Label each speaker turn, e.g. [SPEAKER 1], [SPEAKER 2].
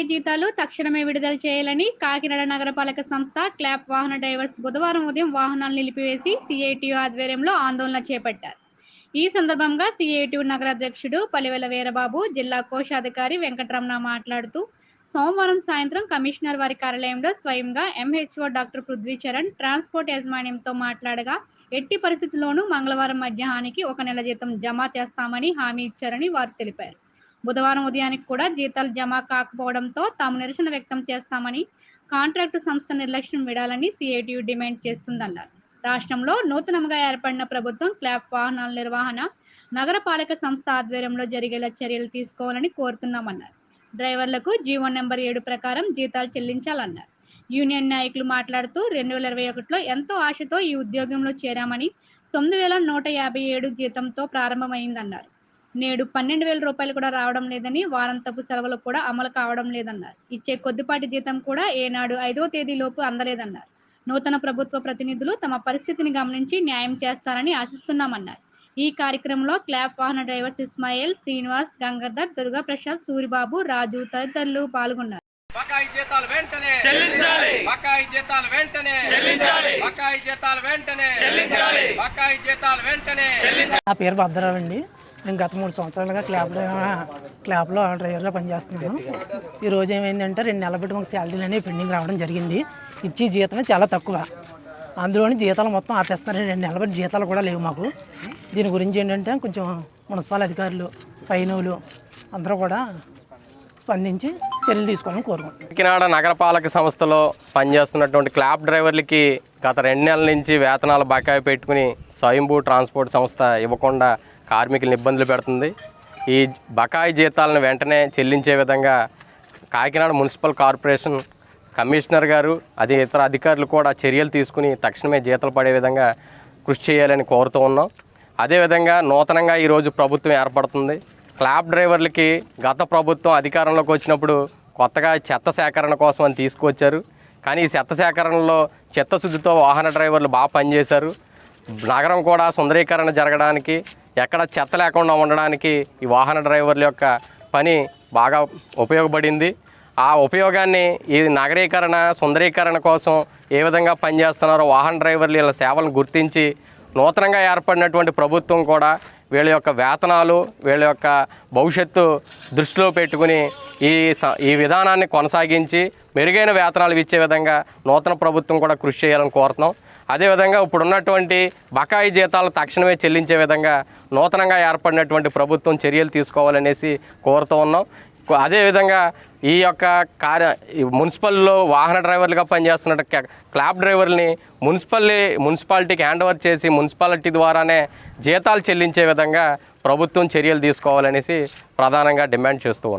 [SPEAKER 1] బకాయి జీతాలు తక్షణమే విడుదల చేయాలని కాకినాడ నగరపాలక సంస్థ క్లాప్ వాహన డ్రైవర్స్ బుధవారం ఉదయం వాహనాలు నిలిపివేసి సిఐటియు ఆధ్వర్యంలో ఆందోళన చేపట్టారు. ఈ సందర్భంగా సిఐటియు నగరాధ్యక్షుడు పలివెల వీరబాబు జిల్లా కోశాధికారి వెంకటరమణ మాట్లాడుతూ సోమవారం సాయంత్రం కమిషనర్ వారి కార్యాలయంలో స్వయంగా MHO doctor Prithvi Charan transport యాజమాన్యంతో మాట్లాడగా ఎట్టి పరిస్థితుల్లోనూ మంగళవారం మధ్యాహ్నానికి ఒక నెల జీతం జమ చేస్తామని హామీ ఇచ్చారని వారు తెలిపారు. బుధవారం ఉదయానికి కూడా జీతాలు జమ కాకపోవడంతో తాము నిరసన వ్యక్తం చేస్తామని కాంట్రాక్టు సంస్థ నిర్లక్ష్యం విడాలని సిఐటియు డిమాండ్ చేస్తుందన్నారు. రాష్ట్రంలో నూతనంగా ఏర్పడిన ప్రభుత్వం క్లాప్ వాహనాల నిర్వహణ నగరపాలక సంస్థ ఆధ్వర్యంలో జరిగేలా చర్యలు తీసుకోవాలని కోరుతున్నామన్నారు. డ్రైవర్లకు జీవో నెంబర్ ఏడు ప్రకారం జీతాలు చెల్లించాలన్నారు. యూనియన్ నాయకులు మాట్లాడుతూ రెండు వేల ఇరవై ఒకటిలో ఎంతో ఆశతో ఈ ఉద్యోగంలో చేరామని తొమ్మిది వేల నూట యాభై ఏడు జీతంతో ప్రారంభమైందన్నారు. నేడు పన్నెండు వేల రూపాయలు కూడా రావడం లేదని వారంతపు సెలవులు కూడా అమలు కావడం లేదన్నారు. ఇచ్చే కొద్దిపాటి జీతం కూడా ఏనాడు ఐదో తేదీలోపు అందలేదన్నారు. నూతన ప్రభుత్వ ప్రతినిధులు తమ పరిస్థితిని గమనించి న్యాయం చేస్తారని ఆశిస్తున్నామన్నారు. ఈ కార్యక్రమంలో క్లాప్ వాహన డ్రైవర్స్ ఇస్మాయిల్ శ్రీనివాస్ గంగాధర్ దుర్గా ప్రసాద్ సూరిబాబు రాజు తదితరులు పాల్గొన్నారు.
[SPEAKER 2] బకాయి జీతాలు వెంటనే.
[SPEAKER 3] చెల్లించాలి.
[SPEAKER 2] బకాయి జీతాలు వెంటనే.
[SPEAKER 3] చెల్లించాలి.
[SPEAKER 2] బకాయి జీతాలు వెంటనే.
[SPEAKER 3] చెల్లించాలి.
[SPEAKER 2] బకాయి జీతాలు వెంటనే.
[SPEAKER 4] నా పేరు భద్రరావు అండి నేను గత మూడు సంవత్సరాలుగా క్లాబ్ క్లాబ్లో డ్రైవర్గా పనిచేస్తున్నాను. ఈ రోజు ఏమైందంటే రెండు నెలల పెట్టి మాకు శాలరీలు అనేవి పెండింగ్ రావడం జరిగింది. ఇచ్చే జీతమే చాలా తక్కువ. అందులోని జీతాలు మొత్తం ఆపేస్తున్నారు. రెండు నెలల బట్టి జీతాలు కూడా లేవు మాకు. దీని గురించి ఏంటంటే కొంచెం మున్సిపల్ అధికారులు ఫైనోలు అందరూ కూడా స్పందించి చర్యలు తీసుకోవాలని కోరుకుంటున్నాను
[SPEAKER 2] కాకినాడ నగరపాలక సంస్థలో పనిచేస్తున్నటువంటి క్లాబ్ డ్రైవర్లకి గత రెండు నెలల నుంచి వేతనాలు బకాయి పెట్టుకుని స్వయంభూ ట్రాన్స్పోర్ట్ సంస్థ ఇవ్వకుండా కార్మికులను ఇబ్బందులు పెడుతుంది. ఈ బకాయి జీతాలను వెంటనే చెల్లించే విధంగా కాకినాడ మున్సిపల్ కార్పొరేషన్ కమిషనర్ గారు అదే ఇతర అధికారులు కూడా చర్యలు తీసుకుని తక్షణమే జీతాలు పడే విధంగా కృషి చేయాలని కోరుతూ ఉన్నాం. అదేవిధంగా నూతనంగా ఈరోజు ప్రభుత్వం ఏర్పడుతుంది. క్లాబ్ డ్రైవర్లకి గత ప్రభుత్వం అధికారంలోకి వచ్చినప్పుడు కొత్తగా చెత్త సేకరణ కోసం అని తీసుకొచ్చారు కానీ ఈ చెత్త సేకరణలో చిత్తశుద్ధితో వాహన డ్రైవర్లు బాగా పనిచేశారు. నగరం కూడా సుందరీకరణ జరగడానికి ఎక్కడ చెత్త లేకుండా ఉండడానికి ఈ వాహన డ్రైవర్ల యొక్క పని బాగా ఉపయోగపడింది. ఆ ఉపయోగాన్ని ఈ నగరీకరణ సుందరీకరణ కోసం ఏ విధంగా పనిచేస్తున్నారో వాహన డ్రైవర్లు వీళ్ళ సేవలను గుర్తించి నూతనంగా ఏర్పడినటువంటి ప్రభుత్వం కూడా వీళ్ళ యొక్క వేతనాలు వీళ్ళ యొక్క భవిష్యత్తు దృష్టిలో పెట్టుకుని ఈ స- ఈ విధానాన్ని కొనసాగించి మెరుగైన వేతనాలు ఇచ్చే విధంగా నూతన ప్రభుత్వం కూడా కృషి చేయాలని కోరుతున్నాం. అదేవిధంగా ఇప్పుడున్నటువంటి బకాయి జీతాలు తక్షణమే చెల్లించే విధంగా నూతనంగా ఏర్పడినటువంటి ప్రభుత్వం చర్యలు తీసుకోవాలనేసి కోరుతూ ఉన్నాం. అదేవిధంగా ఈ యొక్క కార్య మున్సిపల్లో వాహన డ్రైవర్లుగా పనిచేస్తున్న క- క్లాబ్ డ్రైవర్ని మున్సిపల్ మున్సిపాలిటీకి హ్యాండ్ ఓవర్ చేసి మున్సిపాలిటీ ద్వారానే జీతాలు చెల్లించే విధంగా ప్రభుత్వం చర్యలు తీసుకోవాలనేసి ప్రధానంగా డిమాండ్ చేస్తూ ఉన్నాం.